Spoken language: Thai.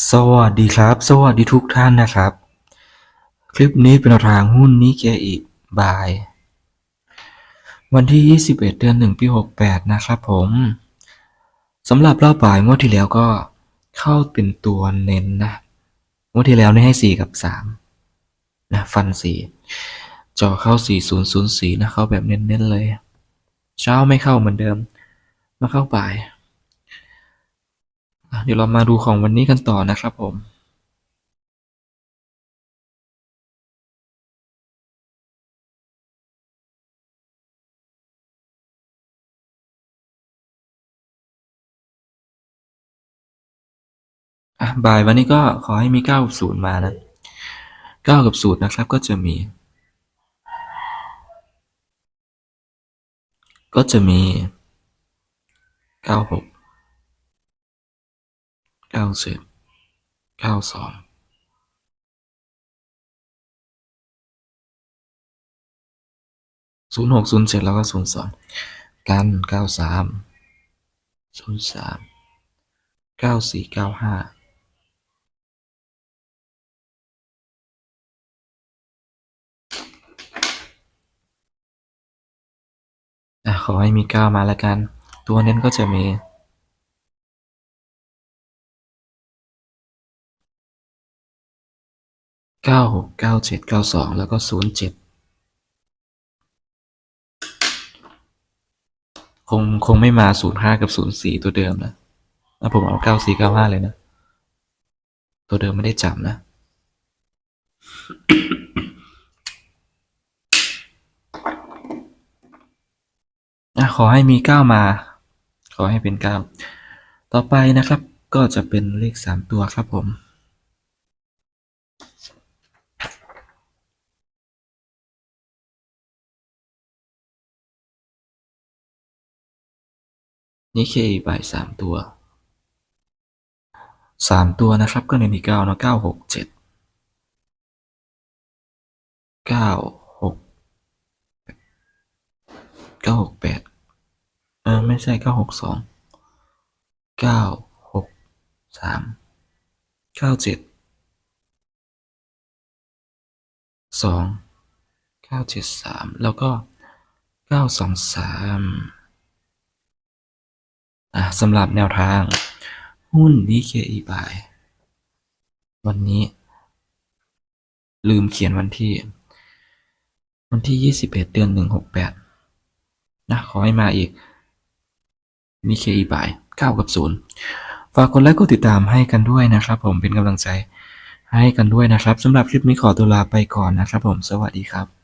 สวัสดีครับ สวัสดีทุกท่านนะครับ คลิปนี้เป็นทางหุ้นนิเคอิบาย วันที่ 21 เดือน1ปี68 นะครับผมสำหรับรอบบ่ายงวดที่แล้วก็เข้าเป็นตัวเน้นนะงวดที่แล้วนี่ให้ 4 กับ 3 นะ ฟัน 4 จอเข้า 4004 นะ เข้าแบบเน้นๆเลย เช้าไม่เข้าเหมือนเดิม มาเข้าบ่าย เดี๋ยวเรามาดูของวันนี้กันต่อนะครับผมบ่ายวันนี้ก็ขอให้มีเก้ากับศูนย์มานะเก้ากับศูนย์นะครับก็จะมี ก็จะมีเก้าหก เก้าสิบเก้าสองศูนย์หกศูนย์เจ็ดแล้วก็ศูนย์สองกันเก้าสามศูนย์สามเก้าสี่เก้าห้าขอให้มีเก้ามาแล้วกัน ตัวเน้นก็จะมี เก้าหกเก้าเจ็ดเก้าสองแล้วก็ศูนย์เจ็ดคงคงไม่มาศูนย์ห้ากับศูนย์สี่ตัวเดิมนะแล้วผมเอาเก้าสี่เก้าห้าเลยนะ ตัวเดิมไม่ได้จับนะอะขอให้มีเก้ามา ขอให้เป็นเก้าต่อไปนะครับ ก็จะเป็นเลขสามตัวครับผม นี่เคใบสามตัวสามตัวนะครับก็ในนี้เก้านะเก้าหกเจ็ดเก้าหกเก้าหกแปดเออไม่ใช่เก้าหกสองเก้าหกสามเก้าเจ็ดสองเก้าเจ็ดสามแล้วก็เก้าสองสาม อะสำหรับแนวทาง หุ้น DKE by วันนี้ ลืมเขียนวันที่ วันที่ 21 เดือน 168 นะ ขอให้มาอีก DKE by 9กับ 0 ฝากกดไลค์กดติดตามให้กันด้วยนะครับผมเป็นกำลังใจให้กันด้วยนะครับสำหรับคลิปนี้ขอตัวลาไปก่อนนะครับผมสวัสดีครับ